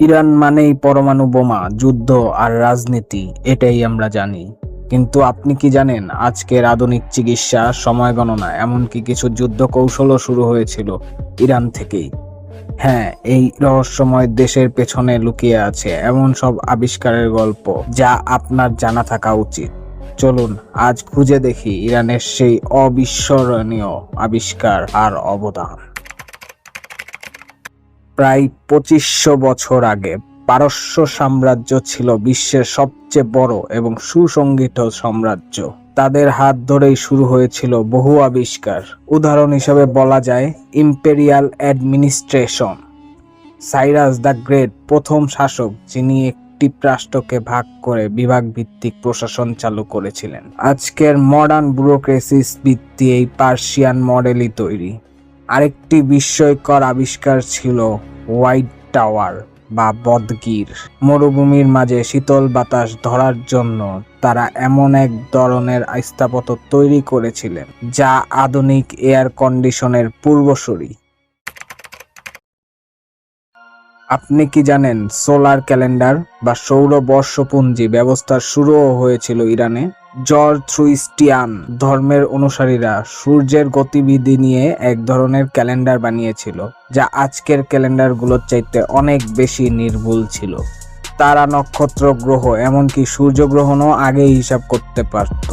Iran মানেই পরমাণু বোমা, যুদ্ধ আর রাজনীতি, এটাই আমরা জানি। কিন্তু আপনি কি জানেন, আজকের আধুনিক চিকিৎসা, সময় গণনা, এমনকি কিছু যুদ্ধ কৌশলও শুরু হয়েছিল ইরান থেকেই। হ্যাঁ এই রহস্যময় দেশের পেছনে লুকিয়ে আছে এমন সব আবিষ্কারের গল্প যা আপনার জানা থাকা উচিত। চলুন, আজ খুঁজে দেখি ইরানের সেই অবিস্মরণীয় আবিষ্কার আর অবদান। প্রায় পঁচিশশো বছর আগে পারস্য সাম্রাজ্য ছিল বিশ্বের সবচেয়ে বড় এবং সুসংগঠিত সাম্রাজ্য। তাদের হাত ধরেই শুরু হয়েছিল বহু আবিষ্কার। উদাহরণ হিসেবে বলা যায়, imperial administration. Cyrus the Great প্রথম শাসক, যিনি একটি রাষ্ট্রকে ভাগ করে বিভাগ ভিত্তিক প্রশাসন চালু করেছিলেন। আজকের মডার্ন ব্যুরোক্রেসিস ভিত্তি এই পার্সিয়ান মডেলই তৈরি। আরেকটি বিস্ময়কর আবিষ্কার ছিল হোয়াইট টাওয়ার বা বদগির। মরুভূমির মাঝে শীতল বাতাস ধরার জন্য তারা এমন এক ধরনের স্থাপত্য তৈরি করেছিলেন, যা আধুনিক এয়ার কন্ডিশনের পূর্বসূরি। আপনি কি জানেন সোলার ক্যালেন্ডার বা সৌর বর্ষপুঞ্জি ব্যবস্থা শুরুও হয়েছিল ইরানে? জর্জ থ্রুইস্টিয়ান ধর্মের অনুসারীরা সূর্যের গতিবিধি নিয়ে এক ধরনের ক্যালেন্ডার বানিয়েছিল, যা আজকের ক্যালেন্ডারগুলোর চাইতে অনেক বেশি নির্ভুল ছিল। তারা নক্ষত্র গ্রহ এমনকি সূর্যগ্রহণও আগে হিসাব করতে পারত।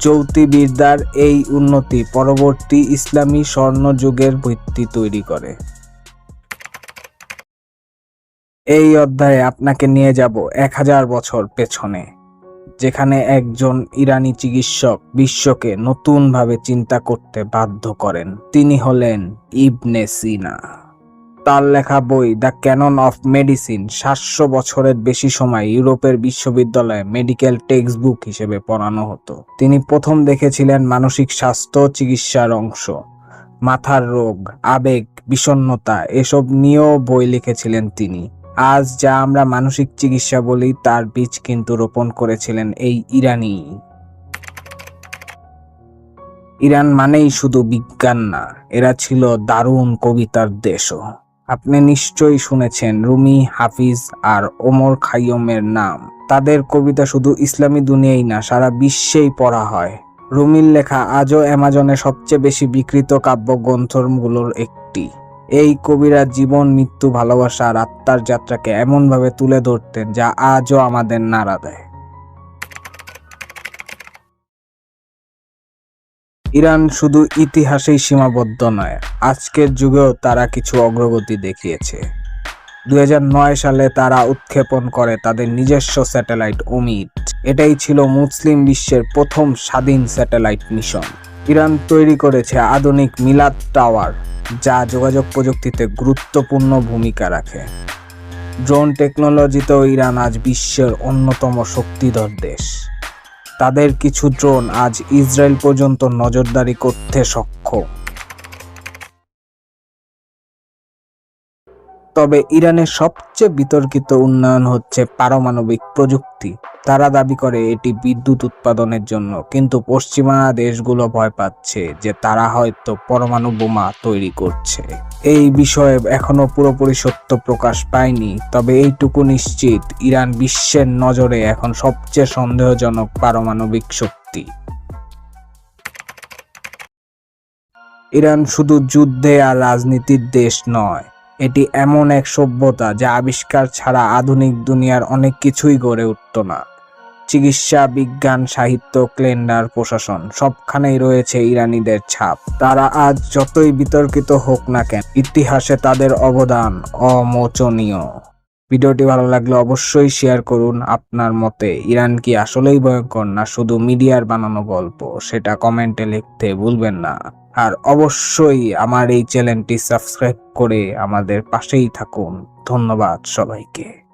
জ্যোতির্বিদ্যার এই উন্নতি পরবর্তী ইসলামী স্বর্ণযুগের ভিত্তি তৈরি করে। এই অধ্যায়ে আপনাকে নিয়ে যাব এক হাজার বছর পেছনে, যেখানে একজন ইরানি চিকিৎসক বিশ্বকে নতুনভাবে চিন্তা করতে বাধ্য করেন। তিনি হলেন ইবনে সিনা। তার লেখা বই দ্য ক্যানন অফ মেডিসিন সাতশো বছরের বেশি সময় ইউরোপের বিশ্ববিদ্যালয়ে মেডিকেল টেক্সট বুক হিসেবে পড়ানো হতো। তিনি প্রথম দেখেছিলেন মানসিক স্বাস্থ্য চিকিৎসার অংশ, মাথার রোগ, আবেগ, বিষণ্ণতা, এসব নিয়েও বই লিখেছিলেন তিনি। আজ যা আমরা মানসিক চিকিৎসা বলি, তার বীজ কিন্তু রোপণ করেছিলেন এই ইরানি। ইরান মানেই শুধু বিজ্ঞান না, এরা ছিল দারুণ কবিতার দেশও আপনি নিশ্চয়ই শুনেছেন রুমি, হাফিজ আর ওমর খাইয়মের নাম। তাদের কবিতা শুধু ইসলামী দুনিয়াই না, সারা বিশ্বেই পড়া হয়। রুমির লেখা আজও অ্যামাজনে সবচেয়ে বেশি বিকৃত কাব্যগ্রন্থগুলোর একটি। এই কবিরা জীবন, মৃত্যু, ভালোবাসা আর আত্মার যাত্রাকে এমনভাবে তুলে ধরতেন যা আজও আমাদের নাড়া দেয়। ইরান শুধু ইতিহাসেই সীমাবদ্ধ নয়, আজকের যুগেও তারা কিছু অগ্রগতি দেখিয়েছে। দুই হাজার নয় সালে তারা উৎক্ষেপণ করে তাদের নিজস্ব স্যাটেলাইট ওমিদ এটাই ছিল মুসলিম বিশ্বের প্রথম স্বাধীন স্যাটেলাইট মিশন। ইরান তৈরি করেছে আধুনিক মিলাদ টাওয়ার, যা যোগাযোগ প্রযুক্তিতে গুরুত্বপূর্ণ ভূমিকা রাখে। ড্রোন টেকনোলজিতেও ইরান আজ বিশ্বের অন্যতম শক্তিধর দেশ। তাদের কিছু ড্রোন আজ ইসরায়েল পর্যন্ত নজরদারি করতে সক্ষম। তবে ইরানের সবচেয়ে বিতর্কিত উন্নয়ন হচ্ছে পারমাণবিক প্রযুক্তি। তারা দাবি করে এটি বিদ্যুৎ উৎপাদনের জন্য, কিন্তু পশ্চিমা দেশগুলো ভয় পাচ্ছে যে তারা হয়তো পরমাণু বোমা তৈরি করছে। এই বিষয়ে এখনও পুরোপুরি সত্য প্রকাশ পায়নি, তবে এইটুকু নিশ্চিত, ইরান বিশ্বের নজরে এখন সবচেয়ে সন্দেহজনক পারমাণবিক শক্তি। ইরান শুধু যুদ্ধে আর রাজনীতির দেশ নয় এটি এমন এক সভ্যতা যা আবিষ্কার ছাড়া আধুনিক দুনিয়ার অনেক কিছুই গড়ে উঠত না। চিকিৎসা, বিজ্ঞান, সাহিত্য, ক্লেন্ডার, প্রশাসন সবখানেই রয়েছে ইরানিদের ছাপ। তারা আজ যতই বিতর্কিত হোক না কেন, ইতিহাসে তাদের অবদান অমোচনীয়। ভিডিওটি ভালো লাগলে অবশ্যই শেয়ার করুন। আপনার মতে ইরান কি আসলেই ভয়ঙ্কর না শুধু মিডিয়ার বানানো গল্প? সেটা কমেন্টে লিখতে ভুলবেন না। আর অবশ্যই আমার এই চ্যানেলটি সাবস্ক্রাইব করে আমাদের পাশেই থাকুন। ধন্যবাদ সবাইকে।